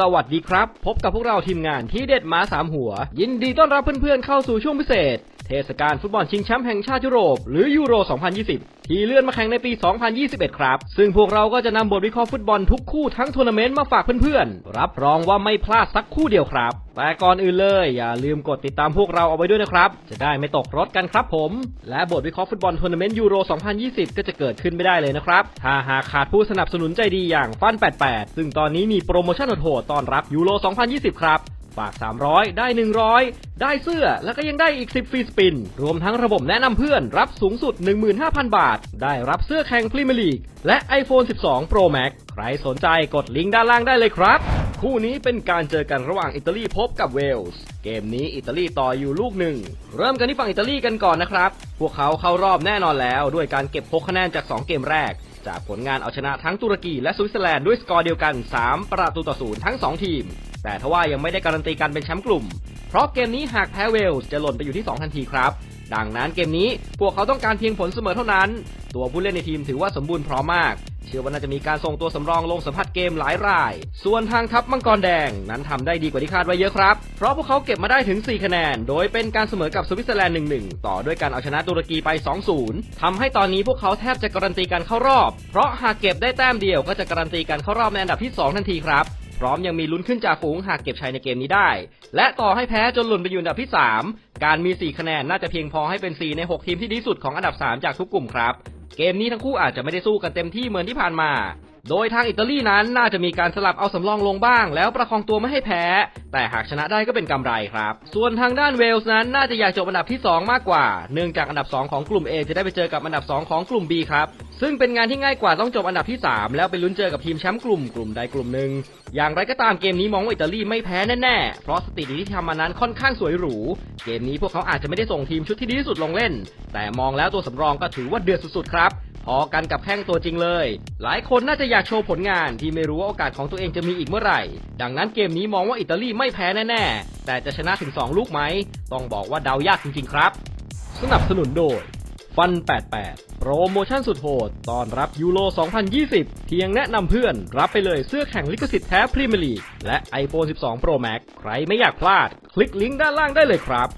สวัสดีครับ พบกับพวกเราทีมงานที่เด็ดม้าสามหัว ยินดีต้อนรับเพื่อนๆเข้าสู่ช่วงพิเศษ เทศกาลฟุตบอลชิงแชมป์แห่งชาติยุโรป หรือยูโร 2020 ที่เลื่อนมาแข่งในปี 2021 ครับ ซึ่งพวกเราก็จะนำบทวิเคราะห์ฟุตบอลทุกคู่ทั้งทัวร์นาเมนต์มาฝากเพื่อนๆ รับรองว่าไม่พลาดสักคู่เดียวครับ แต่ก่อนอื่นเลยอย่าลืมกดติดตามพวกเราเอาไว้ด้วยนะครับ จะได้ไม่ตกรถกันครับผม และบทวิเคราะห์ฟุตบอลทัวร์นาเมนต์ยูโร 2020 ก็จะเกิดขึ้นไม่ได้เลยนะครับ ถ้าหากขาดผู้สนับสนุนใจดีอย่างฟัน 88 ซึ่งตอนนี้มีโปรโมชั่นโหดๆต้อนรับยูโร 2020 ครับ ฝาก 300 ได้ 100 ได้เสื้อ แล้วก็ยังได้อีก 10 ฟรีสปิน รวมทั้งระบบแนะนำเพื่อนรับสูงสุด 15,000 บาท ได้รับเสื้อแข่งพรีเมียร์ลีก และ iPhone 12 Pro Max ใครสนใจกดลิงก์ด้านล่างได้เลยครับ คู่นี้เป็นการเจอกันระหว่างอิตาลีพบกับเวลส์ เกมนี้อิตาลีต่ออยู่ลูกหนึ่ง เริ่มกันที่ฝั่งอิตาลีกันก่อนนะครับ พวกเขาเข้ารอบแน่นอนแล้ว ด้วยการเก็บ6คะแนนจาก 2 เกมแรกจากผลงานเอาชนะทั้งตุรกีและสวิตเซอร์แลนด์ด้วยสกอร์เดียวกัน 3 ประตูต่อศูนย์ทั้ง 2 ทีม แต่ทว่ายังไม่ได้การันตีการเป็นแชมป์กลุ่ม เพราะเกมนี้หากแพ้เวลส์จะหล่นไปอยู่ที่ 2 ทันทีครับ ดังนั้นเกมนี้พวกเขาต้องการเพียงผลเสมอเท่านั้น ตัวผู้เล่นในทีมถือว่าสมบูรณ์พร้อมมาก เชื่อว่าน่าจะมีการส่งตัวสำรองลงสัมผัสเกมหลายราย ส่วนทางทัพมังกรแดงนั้นทำได้ดีกว่าที่คาดไว้เยอะครับ เพราะพวกเขาเก็บมาได้ถึง 4 คะแนน โดยเป็นการเสมอกับสวิตเซอร์แลนด์ 1-1 ต่อด้วยการเอาชนะตุรกีไป 2-0ทำให้ตอนนี้พวกเขาแทบจะการันตีการเข้ารอบ เพราะหากเก็บได้แต้มเดียวก็จะการันตีการเข้ารอบในอันดับที่ 2 ทันทีครับ พร้อมยังมีลุ้นขึ้นจากฝูงหากเก็บชัยในเกมนี้ได้ และต่อให้แพ้จนหล่นไปอยู่อันดับที่ 3 การมี 4 คะแนนน่าจะเพียงพอให้เป็น 4 ใน 6 ทีมที่ดีสุดของอันดับ 3 จากทุกกลุ่มครับ เกมนี้ทั้งคู่อาจจะไม่ได้สู้กันเต็มที่เหมือนที่ผ่านมา โดยทางอิตาลีนั้นน่าจะมีการสลับเอาสำรองลงบ้าง แล้วประคองตัวไม่ให้แพ้ แต่หากชนะได้ก็เป็นกำไรครับ ส่วนทางด้านเวลส์นั้นน่าจะอยากจบอันดับที่ 2 มากกว่า เนื่องจากอันดับ 2 ของกลุ่ม A จะได้ไปเจอกับอันดับ 2 ของกลุ่ม B ครับ ซึ่งเป็นงานที่ง่ายกว่าต้องจบอันดับที่ 3 แล้วไปลุ้นเจอกับทีมแชมป์กลุ่มกลุ่มใดกลุ่มหนึ่งอย่างไรก็ตามเกมนี้มองว่าอิตาลีไม่แพ้แน่ๆ เพราะสถิติที่ทำมานั้นค่อนข้างสวยหรู เกมนี้พวกเขาอาจจะไม่ได้ส่งทีมชุดที่ดีที่สุดลงเล่น แต่มองแล้วตัวสำรองก็ถือว่าเดือดสุดๆครับพอกันกับแข้งตัวจริงเลย หลายคนน่าจะอยากโชว์ผลงานที่ไม่รู้ว่าโอกาสของตัวเองจะมีอีกเมื่อไหร่ ดังนั้นเกมนี้มองว่าอิตาลีไม่แพ้แน่ๆ แต่จะชนะถึง 2 ลูกไหม ต้องบอกว่าเดายากจริงๆครับ สนับสนุนโดย ฟัน 88 โปรโมชั่นสุดโหด ตอนรับยูโร 2020 เพียงแนะนำเพื่อน รับไปเลยเสื้อแข่งลิขสิทธิ์แท้พรีเมียร์ลีกและ iPhone 12 Pro Max ใครไม่อยากพลาด คลิกลิงก์ด้านล่างได้เลยครับ